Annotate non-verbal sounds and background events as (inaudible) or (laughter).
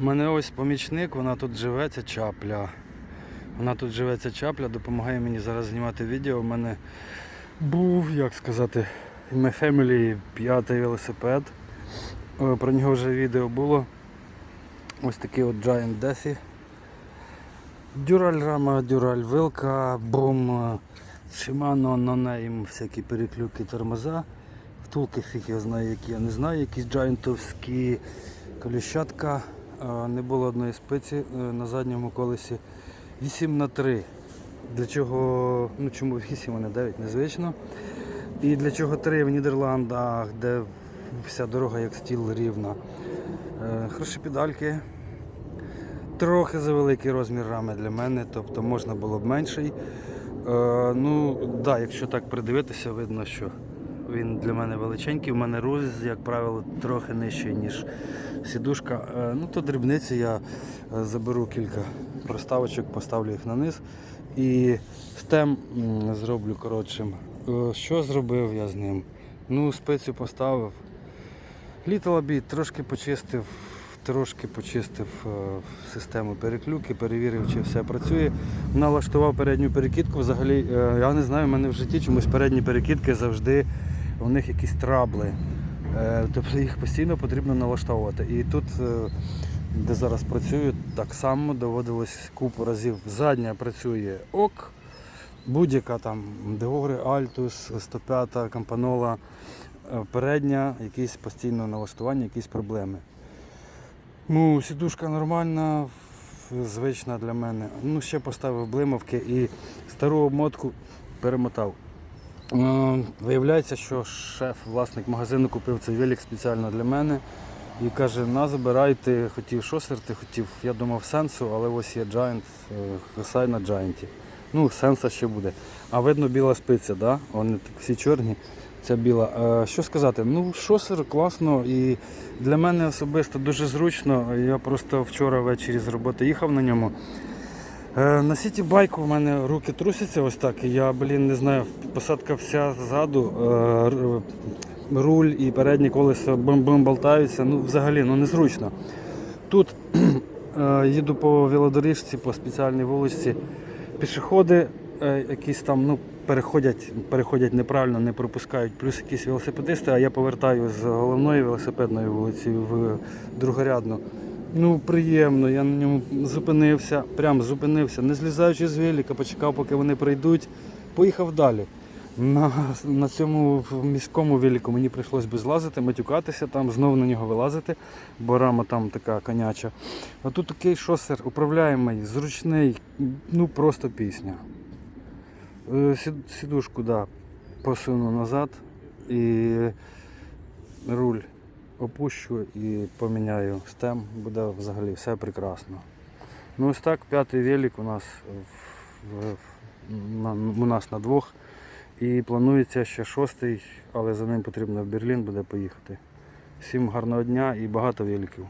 У мене ось помічник, вона тут живе, ця чапля. Вона тут живе ця чапля, допомагає мені зараз знімати відео. У мене був, як сказати, in my family п'ятий велосипед. Е, Про нього вже відео було. Ось такий от Giant Defi. Дюраль рама, дюраль вилка, бум, е, Shimano, нонейм, всякі переклюки тормоза. Втулки фіг я знаю, які я не знаю, якісь джайнтовські коліщатка. Не було одної спиці е, на задньому колесі. 8 на 3 Для чого, ну чому 8, а не 9, незвично. І для чого 3 в Нідерландах, де вся дорога як стіл рівна. Е, Хороші педальки. Трохи завеликий розмір рами для мене, тобто можна було б менший. Е, ну, да, якщо так придивитися, видно, що він для мене величенький. У мене руль, як правило, трохи нижчий, ніж сідушка. Е, ну, то дрібниці я е, заберу кілька проставочок, поставлю їх на низ і стем зроблю коротшим. Е, що зробив я з ним? Ну, спецію поставив. Літала бій, трошки почистив, трошки почистив систему переклюки, перевірив, чи все працює. Налаштував передню перекидку. Взагалі, я не знаю, в мене в житті чомусь передні перекидки завжди у них якісь трабли. Е, Тобто їх постійно потрібно налаштовувати. І тут, е, де зараз працюю, так само доводилось купу разів. Задня працює ок, будь-яка там Деори, Альтус, 105, Кампанола. Е, Передня, якісь постійно налаштування, якісь проблеми. Ну, сідушка нормальна, звична для мене. Ну, ще поставив блимавки і стару обмотку перемотав. Е, Виявляється, що шеф, власник магазину, купив цей велик спеціально для мене і каже, на забирай, ти хотів шосер, ти хотів, я думав сенсу, але ось є Giant, е, сай на Giant. Ну, сенса ще буде. А видно біла спиця, да? вони так всі чорні. Ця біла. Е, Що сказати? Ну, шосер класно і для мене особисто дуже зручно. Я просто вчора ввечері з роботи їхав на ньому. Е, На сіті байку в мене руки трусяться ось так. І я, блін, не знаю, посадка вся ззаду, е, руль і переднє колесо бум-бум болтаються. Ну, взагалі, ну незручно. Тут (clears throat) е, їду по велодоріжці, по спеціальній вулиці. Пішоходи якісь там ну, переходять, переходять неправильно, не пропускають. Плюс якісь велосипедисти, а я повертаю з головної велосипедної вулиці в другорядну. Ну, приємно, я на ньому зупинився, прям зупинився, не злізаючи з велика, почекав, поки вони прийдуть, поїхав далі. На, на цьому міському велику мені прийшлось би злазити, матюкатися там, знову на нього вилазити, бо рама там така коняча. А тут такий шосер, управляємий, зручний, ну просто пісня. Е, Сідушку, да, посуну назад і руль опущу і поміняю стем, буде взагалі все прекрасно. Ну ось так, п'ятий велик у нас на, у нас на двох. І планується ще шостий, але за ним потрібно в Берлін буде поїхати. Всім гарного дня і багато великів.